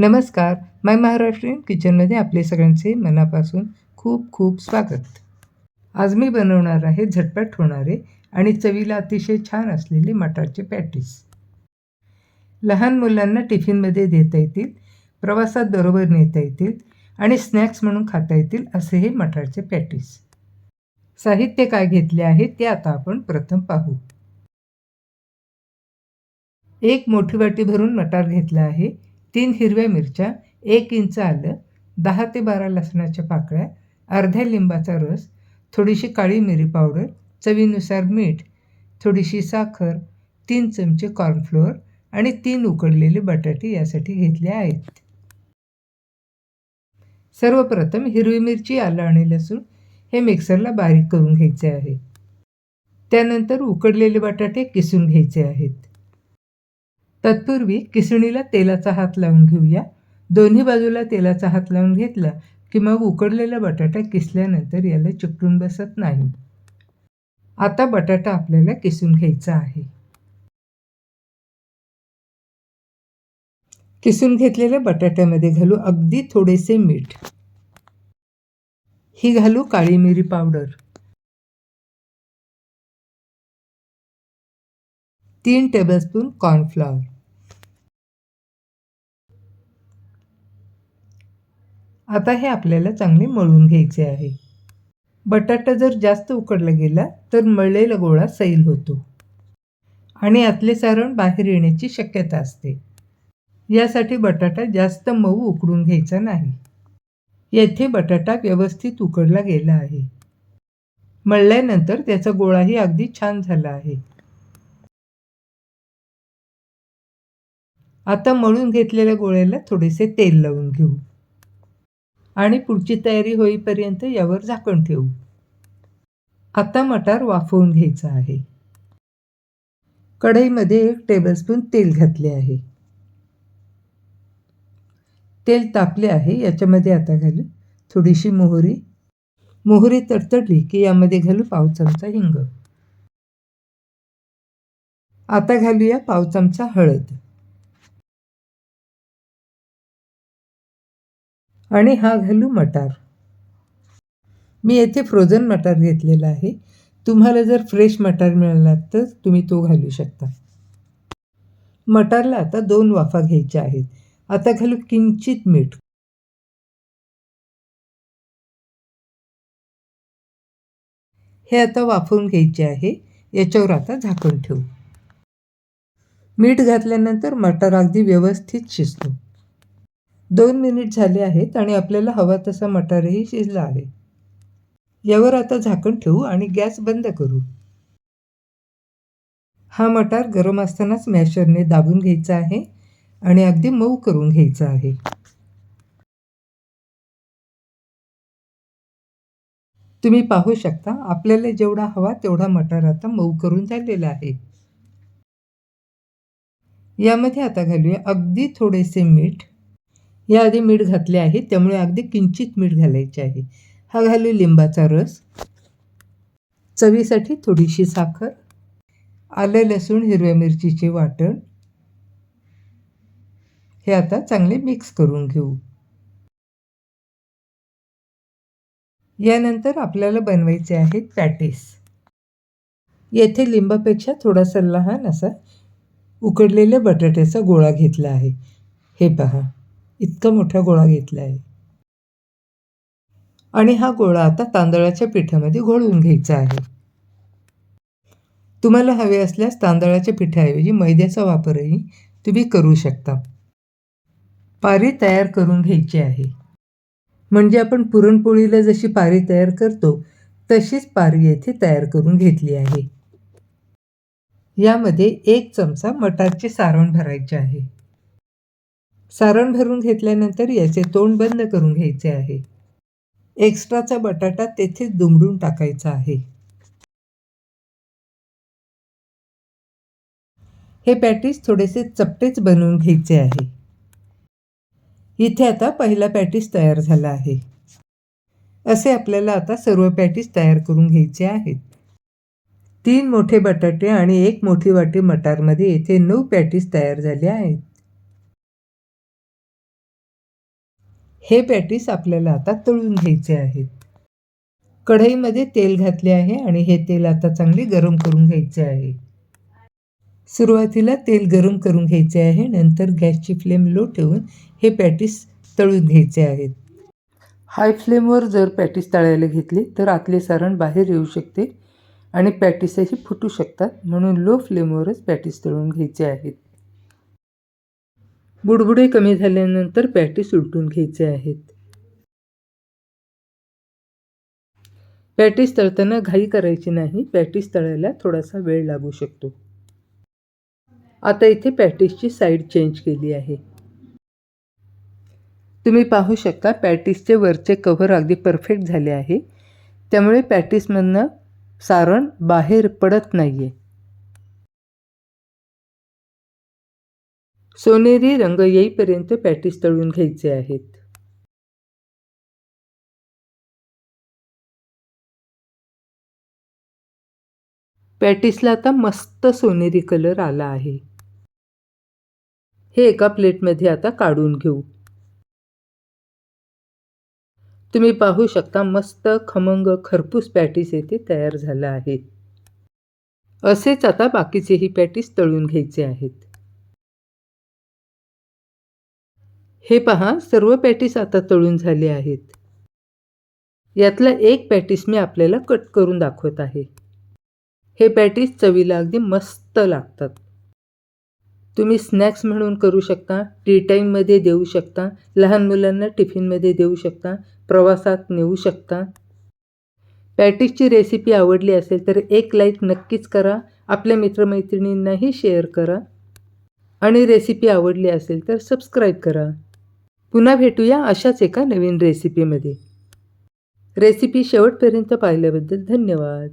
नमस्कार. माय महाराष्ट्रीयन किचनमध्ये आपले सगळ्यांचे मनापासून खूप खूप स्वागत. आज मी बनवणार आहे झटपट होणारे आणि चवीला अतिशय छान असलेले मटारचे पॅटीस. लहान मुलांना टिफिनमध्ये देता येतील प्रवासात बरोबर नेता येतील आणि स्नॅक्स म्हणून खाता येतील असे हे मटारचे पॅटीस. साहित्य काय घेतले आहे ते आता आपण प्रथम पाहू. एक मोठी वाटी भरून मटार घेतला आहे. तीन हिरव्या मिरच्या एक इंच आलं दहा ते बारा लसणाच्या पाकळ्या अर्ध्या लिंबाचा रस थोडीशी काळी मिरी पावडर चवीनुसार मीठ थोडीशी साखर तीन चमचे कॉर्नफ्लोअर आणि तीन उकडलेले बटाटे यासाठी घेतले आहेत. सर्वप्रथम हिरवी मिरची आलं आणि लसूण हे मिक्सरला बारीक करून घ्यायचे आहे. त्यानंतर उकडलेले बटाटे किसून घ्यायचे आहेत. तत्पूर्वी किसणीला तेलाचा हात लावून घेऊया. दोन्ही बाजूला तेलाचा हात लावून घेतला की मग उकडलेला बटाटा किसल्यानंतर याला चिकटून बसत नाही. आता बटाटा आपल्याला किसून घ्यायचा आहे. किसून घेतलेल्या बटाट्यामध्ये घालू अगदी थोडेसे मीठ. ही घालू काळी मिरी पावडर. तीन टेबलस्पून कॉर्नफ्लॉवर आता हे आपल्याला चांगले मळून घ्यायचे आहे. बटाटा जर जास्त उकडला गेला तर मळलेला गोळा सैल होतो. आणि आतले सारण बाहेर येण्याची शक्यता असते. यासाठी बटाटा जास्त मऊ उकडून घ्यायचा नाही. येथे बटाटा व्यवस्थित उकडला गेला आहे. मळल्यानंतर त्याचा गोळाही अगदी छान झाला आहे. आता मळून घेतलेल्या गोळ्याला थोडेसे तेल लावून घेऊ. आणि पुढची तयारी होईपर्यंत यावर झाकण ठेवू. आता मटार वाफवून घ्यायचा आहे. कढईमध्ये एक टेबलस्पून तेल घातले आहे. तेल तापले आहे याच्यामध्ये आता घालू थोडीशी मोहरी. मोहरी तडतडली की यामध्ये घालू पाव चमचा हिंग. आता घालूया पाव चमचा हळद. आणि हा घालू मटार. मी येथे फ्रोझन मटार घेतलेला आहे. तुम्हाला जर फ्रेश मटार मिळाला तर तुम्ही तो घालू शकता. मटारला आता दोन वाफा घ्यायच्या आहेत. आता घालू किंचित मीठ. हे आता वाफवून घ्यायचे आहे. याच्यावर आता झाकण ठेवू. मीठ घातल्यानंतर मटार अगदी व्यवस्थित शिजतो. दोन मिनिट झाले आहेत आणि आपल्याला हवा तसा मटारही शिजला आहे. यावर आता झाकण ठेवू आणि गॅस बंद करू. हा मटार गरम असतानाच मॅशरने दाबून घ्यायचा आहे आणि अगदी मऊ करून घ्यायचा आहे. तुम्ही पाहू शकता आपल्याला जेवढा हवा तेवढा मटार आता मऊ करून झालेला आहे. यामध्ये आता घालूया अगदी थोडेसे मीठ याआधी मीठ घातले आहे त्यामुळे अगदी किंचित मीठ घालायचे आहे. हा घालू लिंबाचा रस. चवीसाठी थोडीशी साखर. आलं लसूण हिरव्या मिरचीचे वाटण. हे आता चांगले मिक्स करून घेऊ. यानंतर आपल्याला बनवायचे आहेत पॅटीस. येथे लिंबापेक्षा थोडासा लहान असा उकडलेल्या बटाट्याचा गोळा घेतला आहे. हे पहा. इतका मोठा गोळा घेतला आहे. आणि हा गोळा आता तांदळाच्या पिठामध्ये घोळवून घ्यायचा आहे. तुम्हाला हवे असल्यास तांदळाच्या पिठाऐवजी मैद्याचा वापरही तुम्ही करू शकता. पारी तयार करून घ्यायची आहे. म्हणजे आपण पुरणपोळीला जशी पारी तयार करतो तशीच पारी येथे तयार करून घेतली आहे. यामध्ये एक चमचा मटारचे सारण भरायचे आहे. सारण भरून घेतल्यानंतर याचे तोंड बंद करून घ्यायचे आहे. एक्स्ट्राचा बटाटा तेथेच दुमडून टाकायचा आहे. हे पॅटीस थोडेसे चपटेच बनवून घ्यायचे आहे. इथे आता पहिला पॅटीस तयार झाला आहे. असे आपल्याला आता सर्व पॅटीस तयार करून घ्यायचे आहेत. तीन मोठे बटाटे आणि एक मोठी वाटी मटारमध्ये येथे नऊ पॅटीस तयार झाले आहेत. हे पॅटीस आपल्याला आता तळून घ्यायचे आहेत. कढईमध्ये तेल घातले आहे आणि हे तेल आता चांगले गरम करून घ्यायचे आहे. सुरुवातीला तेल गरम करून घ्यायचे आहे नंतर गॅसची फ्लेम लो ठेवून हे पॅटीस तळून घ्यायचे आहेत. हाय फ्लेमवर जर पॅटीस तळायला घेतली तर आतले सारण बाहेर येऊ शकते आणि पॅटीसही फुटू शकतात म्हणून लो फ्लेमवरच पॅटीस तळून घ्यायचे आहेत. बुडबुडे कमी झाल्यानंतर पॅटीस उलटून घ्यायचे आहेत. पॅटीस तळताना घाई करायची नाही पॅटीस तळायला थोडासा वेळ लागू शकतो. आता इथे पॅटीसची साईड चेंज केली आहे. तुम्ही पाहू शकता पॅटीसचे वरचे कव्हर अगदी परफेक्ट झाले आहे. त्यामुळे पॅटीसमधनं सारण बाहेर पडत नाही आहे सोनेरी रंग येईपर्यंत पॅटीस तळून घ्यायचे आहेत. पॅटीसला आता मस्त सोनेरी कलर आला आहे. हे एका प्लेटमध्ये आता काढून घेऊ. तुम्ही पाहू शकता मस्त खमंग खरपूस पॅटीस येथे तयार झालं आहे. असेच आता बाकीचेही पॅटीस तळून घ्यायचे आहेत. हे पहा सर्व पॅटीस आता तळून झाले आहेत. यातला एक पॅटीस मी आपल्याला कट करून दाखवत आहे. हे पॅटीस चवीला अगदी मस्त लागतात. तुम्ही स्नॅक्स म्हणून करू शकता टी टाईममध्ये देऊ शकता लहान मुलांना टिफिनमध्ये देऊ शकता प्रवासात नेऊ शकता. पॅटीसची रेसिपी आवडली असेल तर एक लाईक नक्कीच करा आपल्या मित्रमैत्रिणींनाही शेअर करा. आणि रेसिपी आवडली असेल तर सबस्क्राईब करा. पुन्हा भेटूया अशाच एका नवीन रेसिपीमध्ये रेसिपी शेवटपर्यंत पाहिल्याबद्दल धन्यवाद.